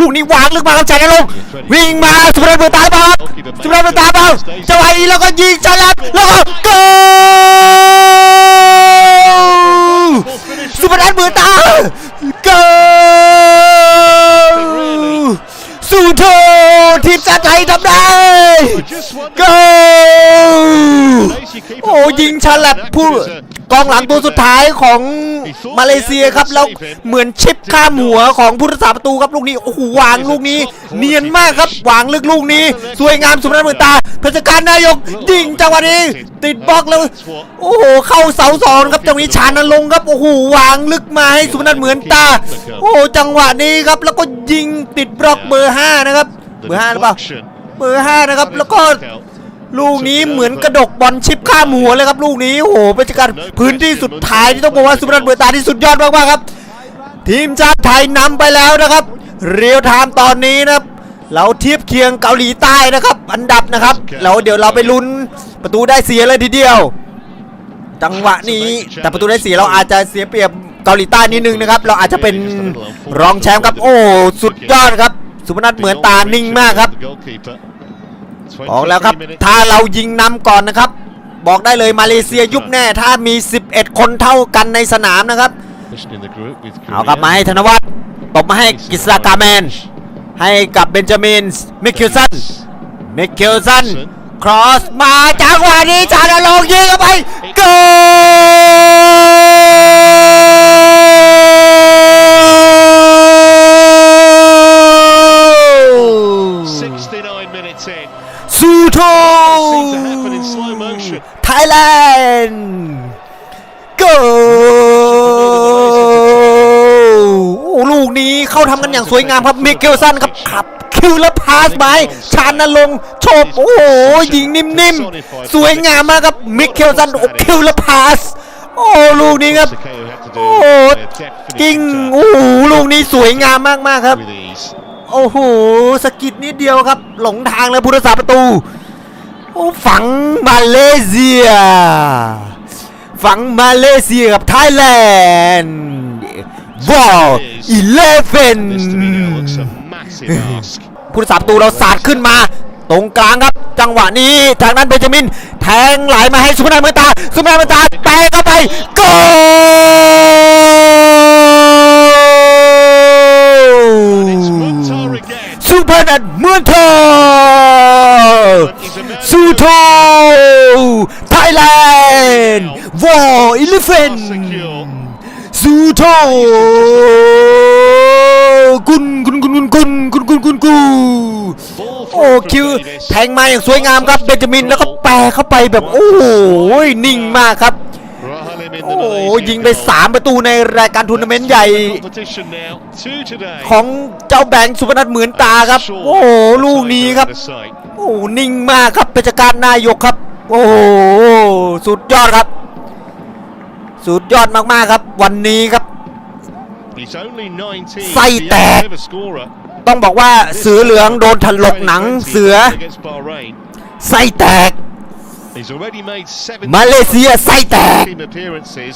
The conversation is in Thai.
ลูกนี้วางลึกมาครับชายนรงค์วิ่งมาสุพนันเปิดตาเปล่าครับสุพนันเปิดตาเปล่าจังหวะนี้แล้วก็ยิงฉลับแล้วก็โกลสุพนันเปิดตาโกลสุโธทีมชาติไทยทำได้โกโอ้ ยิงฉลับผู้กองหลังตัวสุดท้ายของมาเลเซียครับแล้วเหมือนชิปข้ามหัวของผู้รักษาประตูครับลูกนี้โอ้โหวางลูกนี้ เนียนมากครับวางลึกลูกนี้ สวยงามสมนันเหมือนตาเพชรการนายกยิงจังหวะนี้ ติดบล็อกแล้วโอ้โหเข้าเสาสองครับจังหวะนี้ชานันลงครับโอ้โหวางลึกมาให้สุนันเหมือนตา โอ้โหจังหวะนี้ครับแล้วก็ยิงติดบล็อกเบอร์ห้านะครับเบอร์ห้าหรือเปล่าเบอร์ห้านะครับแล้วก็ ลูกนี้เหมือนกระดกบอลชิปข้ามหัวเลยครับ ลูกนี้โอ้โหเป็นการพื้นที่สุดท้ายที่ต้องบอกว่าสุพนันเบือตาที่สุดยอดมากๆครับ ทีมชาติไทยนำไปแล้วนะครับ เรียวไทม์ตอนนี้นะครับเราเทียบเคียงเกาหลีใต้นะครับ อันดับนะครับแล้วเดี๋ยวเราไปลุ้นประตูได้เสียเลยทีเดียว จังหวะนี้แต่ประตูได้เสียเราอาจจะเสียเปรียบเกาหลีใต้นิดนึงนะครับ เราอาจจะเป็นรองแชมป์ครับ โอ้สุดยอดครับ สุพนัทเหมือนตานิ่งมากครับ บอกแล้วครับ ถ้าเรายิงนำก่อนนะครับ บอกได้เลยมาเลเซียยุบแน่ ถ้ามี 11 คนเท่ากันในสนามนะครับเอากลับมาให้ธนวัฒน์ตบมาให้กิสลากาแมน ให้กับเบนจามินมิเคลสันมิเคลสันครอสมาจังหวะนี้ชาดาลงยิงเข้าไปโกล ไทยแลนด์โกโอ้ลูกนี้เข้าทำกันอย่างสวยงามครับมิเกลสันครับขับคิวแล้วพาสไปชานนลงค์โฉบโอ้โหยิงนิ่มๆ สวยงามมากครับมิเกลสันโอ้คิวแล้วพาสโอ้ลูกนี้ครับโอ้กิ้งโอ้โหลูกนี้สวยงามมากๆครับ โอ้โหสกิดนิดเดียวครับ หลงทางแล้วผู้รักษาประตู ฝังมาเลเซีย ฝังมาเลเซียกับไทยแลนด์ว้าวอีเลฟเว่น This to me now looks a massive ask. ผู้รักษาประตูเราสาดขึ้นมา ตรงกลางครับ จังหวะนี้ทางนั้นเบนจามิน แทงไหลมาให้สุพนันเมือตาสุพนันเมือตาแตะเข้าไปโกล It's Mukhtar again. สุพนันเมืองทอ ซูโธไทยแลนด์วอร์อิลฟเฟนซูโธกุนกุนกุนกุนกุนกุนกุนกุนกุน Ball โอ้คิวแทงมาอย่างสวยงามครับเบนจามินแล้วก็แปรเข้าไปแบบโอ้โหนิ่งมากครับ โอ้ the โห Malaysian ยิงไป 3 ประตูในรายการทัวร์นาเมนต์ใหญ่ competition now. Two today. ของเจ้าแบงค์สุพนัทเหมือนตาครับ โอ้โหลูกนี้ครับ โอ้โหนิ่งมากครับเป็นการนายกครับ โอ้โหสุดยอดครับ สุดยอดมากๆครับ วันนี้ครับ He's only 19. ไส้แตก He's a bit of a scorer. ต้องบอกว่าเสือเหลืองโดนถลกหนังเสือ Against Bahrain. ไส้แตก He's already made seven Malaysia Saitah appearances.